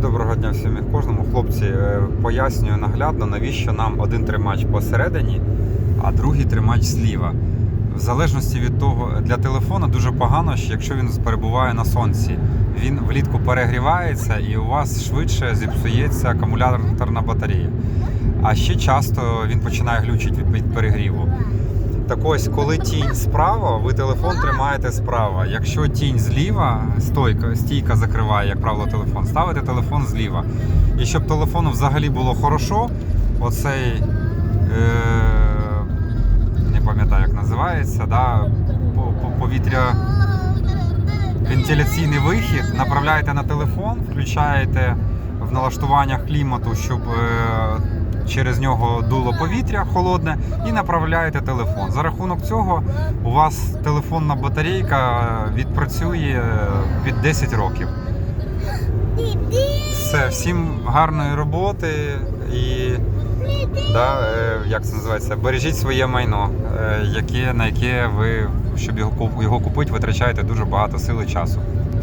Доброго дня всім і кожному. Хлопці, е, пояснюю наглядно, навіщо нам один тримач посередині, а другий тримач зліва. В залежності від того, для телефона дуже погано, що якщо він перебуває на сонці. Він влітку перегрівається і у вас швидше зіпсується акумуляторна батарея. А ще часто він починає глючити від- перегріву. Так ось, коли тінь справа, ви телефон тримаєте справа. Якщо тінь зліва, стойка, стійка закриває, як правило, телефон, ставите телефон зліва. І щоб телефону взагалі було хорошо, оцей е, не пам'ятаю, як називається, да, по- по- повітря. Вентиляційний вихід направляєте на телефон, включаєте в налаштуваннях клімату, щоб е, через нього дуло повітря холодне, і направляєте телефон. За рахунок цього у вас телефонна батарейка відпрацює е, під 10 років. Все, всім гарної роботи і да, е, як це називається, бережіть своє майно, е, яке, на яке ви, щоб його, його купити, витрачаєте дуже багато сил і часу.